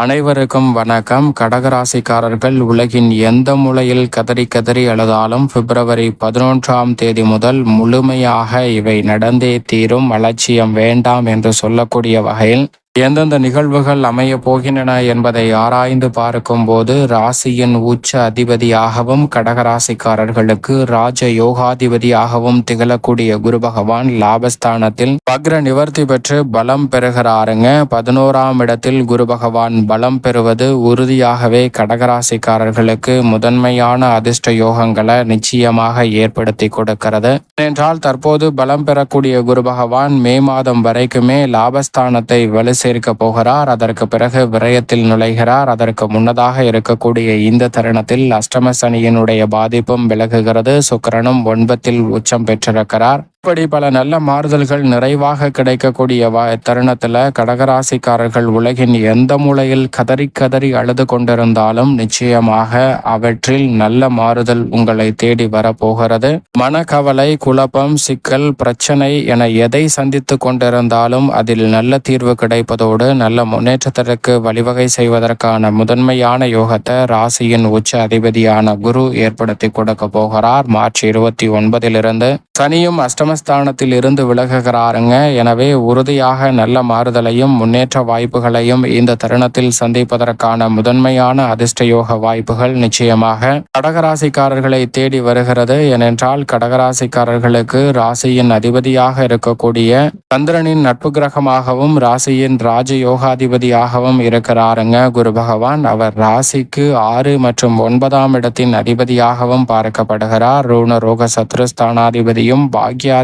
அனைவருக்கும் வணக்கம். கடகராசிக்காரர்கள் உலகின் எந்த மூலையில் கதறி கதறி அழுதாலும் பிப்ரவரி பதினொன்றாம் தேதி முதல் முழுமையாக இவை நடந்தே தீரும். அலட்சியம் வேண்டாம் என்று சொல்லக்கூடிய வகையில் எந்தெந்த நிகழ்வுகள் அமைய போகின்றன என்பதை ஆராய்ந்து பார்க்கும்போது ராசியின் உச்ச அதிபதியாகவும் கடகராசிக்காரர்களுக்கு ராஜ யோகாதிபதியாகவும் திகழக்கூடிய குரு பகவான் லாபஸ்தானத்தில் வக்ர நிவர்த்தி பெற்று பலம் பெறுகிறாருங்க. பதினோராம் இடத்தில் குரு பகவான் பலம் பெறுவது உறுதியாகவே கடகராசிக்காரர்களுக்கு முதன்மையான அதிர்ஷ்ட யோகங்களை நிச்சயமாக ஏற்படுத்தி கொடுக்கிறது. ஏனென்றால் தற்போது பலம் பெறக்கூடிய குரு பகவான் மே மாதம் வரைக்குமே லாபஸ்தானத்தை வலு சேர்க்க போகிறார் அதற்கு பிறகு விரயத்தில் நுழைகிறார் அதற்கு முன்னதாக இருக்கக்கூடிய இந்த தருணத்தில் அஷ்டம சனியினுடைய பாதிப்பும் விலகுகிறது. சுக்கிரனும் ஒன்பத்தில் உச்சம் பெற்றிருக்கிறார். இப்படி பல நல்ல மாறுதல்கள் நிறைவாக கிடைக்கக்கூடிய வ- தருணத்துல கடகராசிக்காரர்கள் உலகின் எந்த மூலையில் கதறி கதறி அழுது கொண்டிருந்தாலும் நிச்சயமாக அவற்றில் நல்ல மாறுதல் உங்களை தேடி வரப்போகிறது. மனக்கவலை குழப்பம் சிக்கல் பிரச்சனை என எதை சந்தித்து கொண்டிருந்தாலும் அதில் நல்ல தீர்வு கிடைப்பதோடு நல்ல முன்னேற்றத்திற்கு வழிவகை செய்வதற்கான முதன்மையான யோகத்தை ராசியின் உச்ச அதிபதியான குரு ஏற்படுத்தி கொடுக்க போகிறார். மார்ச் இருபத்தி ஒன்பதிலிருந்து சனியும் அஷ்டம அஷ்டமஸ்தானத்தில் இருந்து விலகுகிறாருங்க. எனவே உறுதியாக நல்ல மாறுதலையும் முன்னேற்ற வாய்ப்புகளையும் இந்த தருணத்தில் சந்திப்பதற்கான முதன்மையான அதிர்ஷ்டயோக வாய்ப்புகள் நிச்சயமாக கடகராசிக்காரர்களை தேடி வருகிறது. ஏனென்றால் கடகராசிக்காரர்களுக்கு ராசியின் அதிபதியாக இருக்கக்கூடிய சந்திரனின் நட்பு கிரகமாகவும் ராசியின் ராஜ யோகாதிபதியாகவும் இருக்கிறாருங்க. குரு பகவான் அவர் ராசிக்கு ஆறு மற்றும் ஒன்பதாம் இடத்தின் அதிபதியாகவும் பார்க்கப்படுகிறார். ரூண ரோக சத்ருஸ்தானாதிபதியும்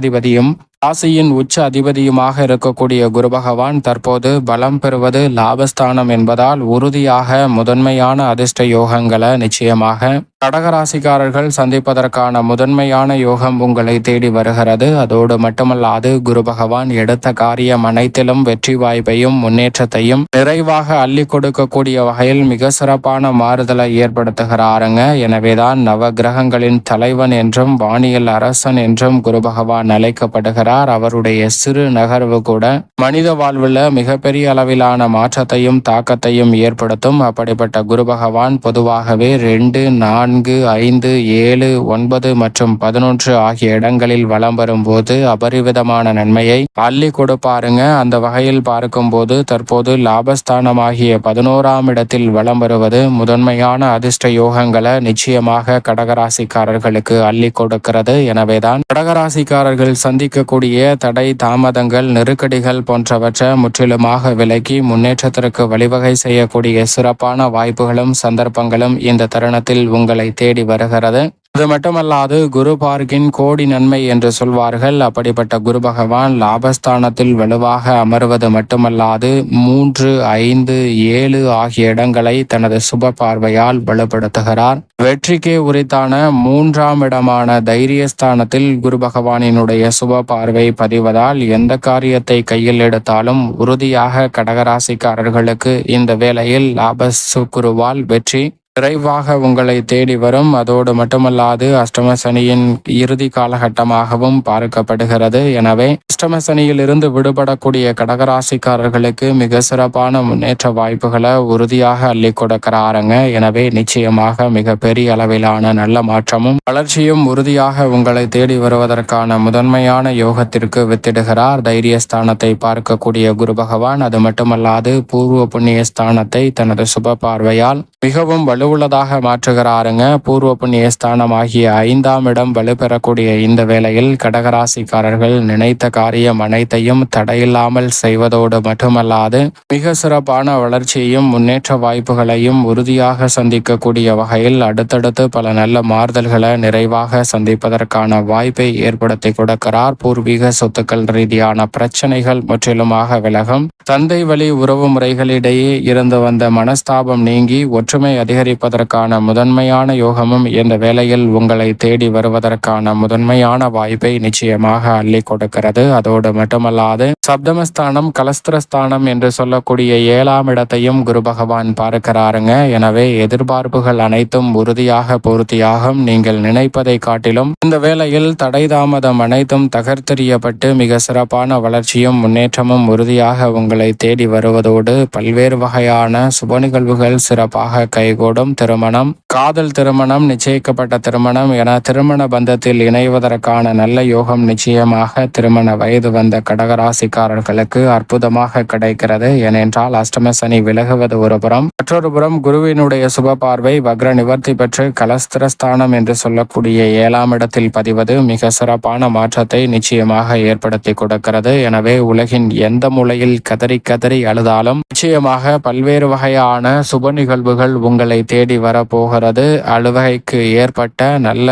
ஜனாதிபதியும் ராசியின் உச்ச அதிபதியுமாக இருக்கக்கூடிய குரு பகவான் தற்போது பலம் பெறுவது லாபஸ்தானம் என்பதால் உறுதியாக முதன்மையான அதிர்ஷ்ட யோகங்களை நிச்சயமாக கடகராசிக்காரர்கள் சந்திப்பதற்கான முதன்மையான யோகம் உங்களை தேடி வருகிறது. அதோடு மட்டுமல்லாது குரு பகவான் எடுத்த காரியம் அனைத்திலும் வெற்றி வாய்ப்பையும் முன்னேற்றத்தையும் நிறைவாக அள்ளி கொடுக்கக்கூடிய வகையில் மிக சிறப்பான மாறுதலை ஏற்படுத்துகிறாருங்க. எனவேதான் நவ கிரகங்களின் தலைவன் என்றும் வானியல் அரசன் என்றும் குரு பகவான் அழைக்கப்படுகிறார். வருகிறார் அவருடைய சிறு நகர்வு கூட மனித வாழ்வில் மிகப்பெரிய அளவிலான மாற்றத்தையும் தாக்கத்தையும் ஏற்படுத்தும். அப்படிப்பட்ட குரு பகவான் பொதுவாகவே ரெண்டு நான்கு ஐந்து ஏழு ஒன்பது மற்றும் பதினொன்று ஆகிய இடங்களில் வலம் வரும்போது அபரிவிதமான நன்மையை அள்ளி கொடுப்பாருங்க. அந்த வகையில் பார்க்கும்போது தற்போது லாபஸ்தானமாகிய பதினோராம் இடத்தில் வலம் வருவது முதன்மையான அதிர்ஷ்ட யோகங்களை நிச்சயமாக கடகராசிக்காரர்களுக்கு அள்ளி கொடுக்கிறது. எனவேதான் கடகராசிக்காரர்கள் சந்திக்கக்கூடிய தடை தாமதங்கள் நெருக்கடிகள் போன்றவற்றை முற்றிலுமாக விலக்கி முன்னேற்றத்திற்கு வழிவகை செய்யக்கூடிய சிறப்பான வாய்ப்புகளும் சந்தர்ப்பங்களும் இந்த தருணத்தில் உங்களை தேடி வருகிறது. அது மட்டுமல்லாது குரு பார்க்கின் கோடி நன்மை என்று சொல்வார்கள். அப்படிப்பட்ட குரு பகவான் லாபஸ்தானத்தில் வலுவாக அமர்வது மட்டுமல்லாது மூன்று ஐந்து ஏழு ஆகிய இடங்களை தனது சுப பார்வையால் வலுப்படுத்துகிறார். வெற்றிக்கே உரித்தான மூன்றாம் இடமான தைரியஸ்தானத்தில் குரு பகவானினுடைய சுப பார்வை பதிவதால் எந்த காரியத்தை கையில் எடுத்தாலும் உறுதியாக கடகராசிக்காரர்களுக்கு இந்த வேளையில் லாப சுக்குருவால் வெற்றி விரைவாக உங்களை தேடி வரும். அதோடு மட்டுமல்லாது அஷ்டம சனியின் இறுதி காலகட்டமாகவும் பார்க்கப்படுகிறது. எனவே அஷ்டம சனியில் இருந்து விடுபடக்கூடிய கடகராசிக்காரர்களுக்கு மிக சிறப்பான முன்னேற்ற வாய்ப்புகளை உறுதியாக அள்ளி கொடுக்கிறாருங்க. எனவே நிச்சயமாக மிக பெரிய அளவிலான நல்ல மாற்றமும் வளர்ச்சியும் உறுதியாக உங்களை தேடி வருவதற்கான முதன்மையான யோகத்திற்கு வித்திடுகிறார். தைரியஸ்தானத்தை பார்க்கக்கூடிய குரு பகவான். அது மட்டுமல்லாது பூர்வ புண்ணிய ஸ்தானத்தை தனது சுப பார்வையால் மிகவும் வலுவுள்ளதாக மாற்றுகிறாருங்க. பூர்வ புண்ணிய ஸ்தானம் ஆகிய ஐந்தாம் இடம் வலுப்பெறக்கூடிய இந்த வேளையில் கடகராசிக்காரர்கள் நினைத்த காரியம் அனைத்தையும் தடையில்லாமல் செய்வதோடு மட்டுமல்லாது மிக சிறப்பான வளர்ச்சியையும் முன்னேற்ற வாய்ப்புகளையும் உறுதியாக சந்திக்கக்கூடிய வகையில் அடுத்தடுத்து பல நல்ல மாறுதல்களை நிறைவாக சந்திப்பதற்கான வாய்ப்பை ஏற்படுத்தி கொடுக்கிறார். பூர்வீக சொத்துக்கள் ரீதியான பிரச்சனைகள் முற்றிலுமாக விலகும். தந்தை வழி உறவு முறைகளிடையே இருந்து வந்த மனஸ்தாபம் நீங்கி ஒற்றுமை அதிகரி சாதிப்பதற்கான முதன்மையான யோகமும் இந்த வேளையில் உங்களை தேடி வருவதற்கான முதன்மையான வாய்ப்பை நிச்சயமாக அள்ளி கொடுக்கிறது. அதோடு மட்டுமல்லாது சப்தமஸ்தானம் கலஸ்திரஸ்தானம் என்று சொல்லக்கூடிய ஏழாம் இடத்தையும் குரு பகவான் பார்க்கிறாருங்க. எனவே எதிர்பார்ப்புகள் அனைத்தும் உறுதியாக பூர்த்தியாகும். நீங்கள் நினைப்பதை காட்டிலும் இந்த வேளையில் தடை தாமதம் அனைத்தும் தகர்த்தெறியப்பட்டு மிக சிறப்பான வளர்ச்சியும் முன்னேற்றமும் உறுதியாக உங்களை தேடி வருவதோடு பல்வேறு வகையான சுப நிகழ்வுகள் சிறப்பாக கைகூடும். திருமணம் காதல் திருமணம் நிச்சயிக்கப்பட்ட திருமணம் என திருமண பந்தத்தில் இணைவதற்கான நல்ல யோகம் நிச்சயமாக திருமண வயது வந்த கடகராசிக்காரர்களுக்கு அற்புதமாக கிடைக்கிறது. ஏனென்றால் அஷ்டம சனி விலகுவது ஒரு புறம். மற்றொரு புறம் குருவினுடைய சுப பார்வை வக்ர நிவர்த்தி பெற்று கலஸ்திரஸ்தானம் என்று சொல்லக்கூடிய ஏழாம் இடத்தில் பதிவது மிக சிறப்பான மாற்றத்தை நிச்சயமாக ஏற்படுத்தி கொடுக்கிறது. எனவே உலகின் எந்த மூலையில் கதறி கதறி அழுதாலும் நிச்சயமாக பல்வேறு வகையான சுப நிகழ்வுகள் உங்களை தேடி வரப்போகிறது. அழுவகைக்கு ஏற்பட்ட நல்ல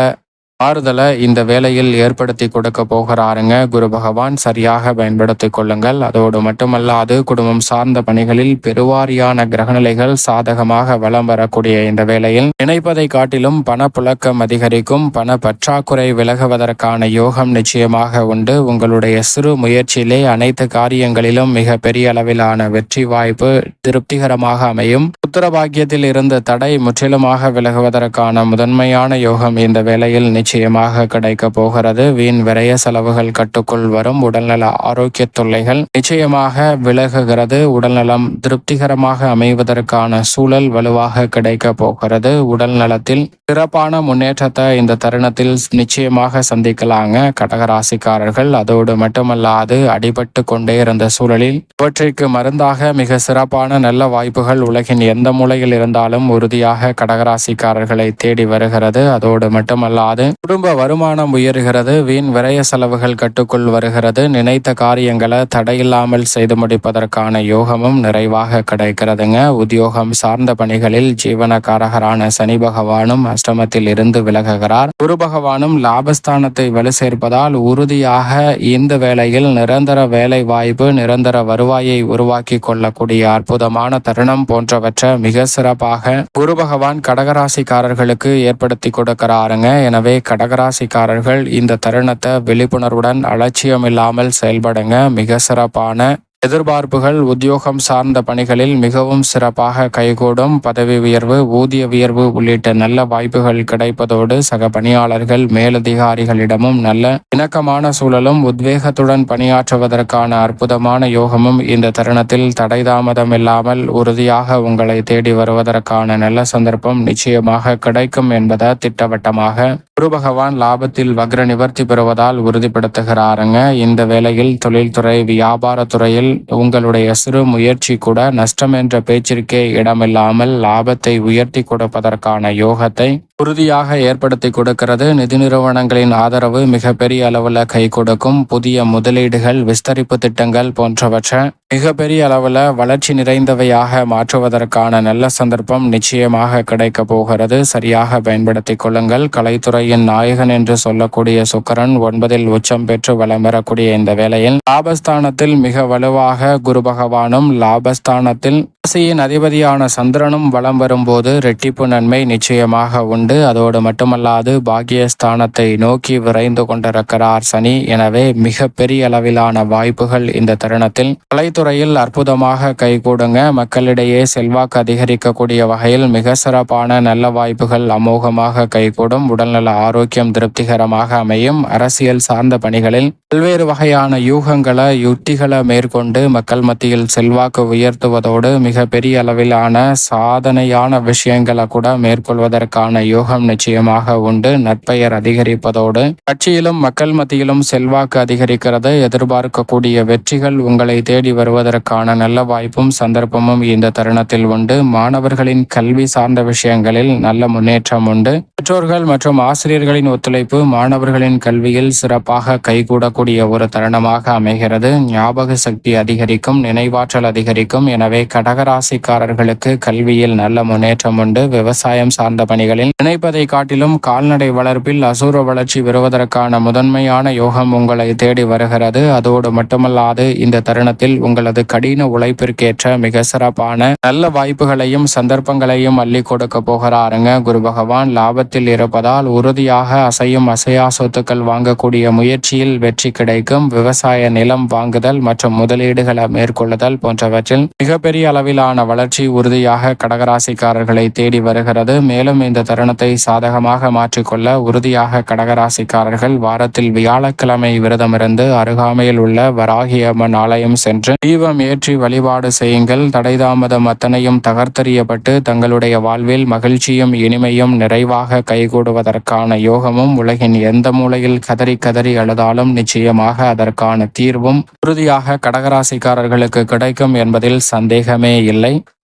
ஆறுதலை இந்த வேலையில் ஏற்படுத்தி கொடுக்க போகிறாருங்க. குரு பகவான் சரியாக பயன்படுத்தி கொள்ளுங்கள். அதோடு மட்டுமல்லாது குடும்பம் சார்ந்த பணிகளில் பெருவாரியான கிரகநிலைகள் சாதகமாக வலம் வரக்கூடிய இந்த வேளையில் நினைப்பதை காட்டிலும் பணப்புழக்கம் அதிகரிக்கும். பண பற்றாக்குறை விலகுவதற்கான யோகம் நிச்சயமாக உண்டு. உங்களுடைய சிறு முயற்சியிலே அனைத்து காரியங்களிலும் மிக பெரிய அளவிலான வெற்றி வாய்ப்பு திருப்திகரமாக அமையும். புத்திரபாக்கியத்தில் இருந்த தடை முற்றிலுமாக விலகுவதற்கான முதன்மையான யோகம் இந்த வேளையில் நிச்சயமாக கிடைக்க போகிறது. வீண் விரய செலவுகள் கட்டுக்குள் வரும். உடல்நல ஆரோக்கிய தொல்லைகள் நிச்சயமாக விலகுகிறது. உடல்நலம் திருப்திகரமாக அமைவதற்கான சூழல் வலுவாக கிடைக்கப் போகிறது. உடல் நலத்தில் சிறப்பான முன்னேற்றத்தை இந்த தருணத்தில் நிச்சயமாக சந்திக்கலாங்க. கடகராசிக்காரர்கள் அதோடு மட்டுமல்லாது அடிபட்டு கொண்டே இருந்த சூழலில் இவற்றிற்கு மருந்தாக மிக சிறப்பான நல்ல வாய்ப்புகள் உலகின் எந்த மூலையில் இருந்தாலும் உறுதியாக கடகராசிக்காரர்களை தேடி வருகிறது. அதோடு மட்டுமல்லாது குடும்ப வருமானம் உயர்கிறது வீண் விரய செலவுகள் கட்டுக்குள் வருகிறது. நினைத்த காரியங்களை தடையில்லாமல் செய்து முடிப்பதற்கான யோகமும் நிறைவாக கிடைக்கிறதுங்க. உத்தியோகம் சார்ந்த பணிகளில் ஜீவனக்காரகரான சனி பகவானும் அஷ்டமத்தில் இருந்து விலகுகிறார். குரு பகவானும் லாபஸ்தானத்தை வலு சேர்ப்பதால் உறுதியாக இந்த வேளையில் நிரந்தர வேலை வாய்ப்பு நிரந்தர வருவாயை உருவாக்கி கொள்ளக்கூடிய அற்புதமான தருணம் போன்றவற்றை மிக சிறப்பாக குரு பகவான் கடகராசிக்காரர்களுக்கு ஏற்படுத்தி கொடுக்கிறாருங்க. எனவே கடகராசிக்காரர்கள் இந்த தருணத்தை விழிப்புணர்வுடன் அலட்சியம் இல்லாமல் செயல்படுங்க. மிக சிறப்பான எதிர்பார்ப்புகள் உத்தியோகம் சார்ந்த பணிகளில் மிகவும் சிறப்பாக கைகூடும். பதவி உயர்வு ஊதிய உயர்வு உள்ளிட்ட நல்ல வாய்ப்புகள் கிடைப்பதோடு சக பணியாளர்கள் மேலதிகாரிகளிடமும் நல்ல இணக்கமான சூழலும் உத்வேகத்துடன் பணியாற்றுவதற்கான அற்புதமான யோகமும் இந்த தருணத்தில் தடைதாமதம் இல்லாமல் உறுதியாக உங்களை தேடி வருவதற்கான நல்ல சந்தர்ப்பம் நிச்சயமாக கிடைக்கும் என்பதை திட்டவட்டமாக குரு பகவான் லாபத்தில் வக்ர நிவர்த்தி பெறுவதால் உறுதிப்படுத்துகிறாருங்க. இந்த வேளையில் தொழில்துறை வியாபாரத்துறையில் உங்களுடைய சிறு முயற்சி கூட நஷ்டம் என்ற பேச்சிற்கே இடமில்லாமல் லாபத்தை உயர்த்தி கொடுப்பதற்கான யோகத்தை உறுதியாக ஏற்படுத்தி கொடுக்கிறது. நிதி நிறுவனங்களின் ஆதரவு மிகப்பெரிய அளவில் கை கொடுக்கும். புதிய முதலீடுகள் விஸ்தரிப்பு திட்டங்கள் போன்றவற்றை மிகப்பெரிய அளவில் வளர்ச்சி நிறைந்தவையாக மாற்றுவதற்கான நல்ல சந்தர்ப்பம் நிச்சயமாக கிடைக்க போகிறது. சரியாக பயன்படுத்தி கொள்ளுங்கள். கலைத்துறையின் நாயகன் என்று சொல்லக்கூடிய சுக்கரன் ஒன்பதில் உச்சம் பெற்று வலம் பெறக்கூடிய இந்த வேளையில் லாபஸ்தானத்தில் மிக வலுவாக குரு பகவானும் லாபஸ்தானத்தில் ராசியின் அதிபதியான சந்திரனும் வலம் வரும்போது ரெட்டிப்பு நன்மை நிச்சயமாக உண்டு. அதோடு மட்டுமல்லாது பாக்கியஸ்தானத்தை நோக்கி விரைந்து கொண்டிருக்கிறார் சனி. எனவே மிக பெரிய அளவிலான வாய்ப்புகள் இந்த தருணத்தில். கலைத்துறையில் அற்புதமாக கைகூடுங்க. மக்களிடையே செல்வாக்கு அதிகரிக்கக்கூடிய வகையில் மிக சிறப்பான நல்ல வாய்ப்புகள் அமோகமாக கைகூடும். உடல்நல ஆரோக்கியம் திருப்திகரமாக அமையும். அரசியல் சார்ந்த பணிகளில் பல்வேறு வகையான யூகங்களை யுக்திகளை மேற்கொண்டு மக்கள் மத்தியில் செல்வாக்கு உயர்த்துவதோடு மிக பெரிய அளவிலான சாதனையான விஷயங்களை கூட மேற்கொள்வதற்கான யோகம் நிச்சயமாக உண்டு. நற்பெயர் அதிகரிப்பதோடு கட்சியிலும் மக்கள் மத்தியிலும் செல்வாக்கு அதிகரிக்கிறது. எதிர்பார்க்கக்கூடிய வெற்றிகள் உங்களை தேடி வருவதற்கான நல்ல வாய்ப்பும் சந்தர்ப்பமும் இந்த தருணத்தில் உண்டு. மாணவர்களின் கல்வி சார்ந்த விஷயங்களில் நல்ல முன்னேற்றம் உண்டு. பெற்றோர்கள் மற்றும் ஆசிரியர்களின் ஒத்துழைப்பு மாணவர்களின் கல்வியில் சிறப்பாக கைகூடக்கூடிய ஒரு தருணமாக அமைகிறது. ஞாபக சக்தி அதிகரிக்கும் நினைவாற்றல் அதிகரிக்கும். எனவே கடகர கடகராசிக்காரர்களுக்கு கல்வியில் நல்ல முன்னேற்றம் உண்டு. விவசாயம் சார்ந்த பணிகளில் நினைப்பதை காட்டிலும் கால்நடை வளர்ப்பில் அசூர வளர்ச்சி பெறுவதற்கான முதன்மையான யோகம் உங்களை தேடி வருகிறது. அதோடு மட்டுமல்லாது இந்த தருணத்தில் உங்களது கடின உழைப்பிற்கேற்ற மிக சிறப்பான நல்ல வாய்ப்புகளையும் சந்தர்ப்பங்களையும் அள்ளி கொடுக்க போகிறாருங்க. குரு பகவான் லாபத்தில் இருப்பதால் உறுதியாக அசையும் அசையா சொத்துக்கள் வாங்கக்கூடிய முயற்சியில் வெற்றி கிடைக்கும். விவசாய நிலம் வாங்குதல் மற்றும் முதலீடுகளை மேற்கொள்ளுதல் போன்றவற்றில் மிகப்பெரிய அளவிலான வளர்ச்சி உறுதியாக கடகராசிக்காரர்களை தேடி வருகிறது. மேலும் இந்த தருணத்தை சாதகமாக மாற்றிக்கொள்ள உறுதியாக கடகராசிக்காரர்கள் வாரத்தில் வியாழக்கிழமை விரதமிருந்து அருகாமையில் உள்ள வராகி அம்மன் ஆலயம் சென்று தீபம் ஏற்றி வழிபாடு செய்யுங்கள். தடைதாமதம் அத்தனையும் தகர்த்தறியப்பட்டு தங்களுடைய வாழ்வில் மகிழ்ச்சியும் இனிமையும் நிறைவாக கைகூடுவதற்கான யோகமும் உலகின் எந்த மூலையில் கதறி கதறி அழுதாலும் நிச்சயமாக அதற்கான தீர்வும் உறுதியாக கடகராசிக்காரர்களுக்கு கிடைக்கும் என்பதில் சந்தேகமே இல்லை.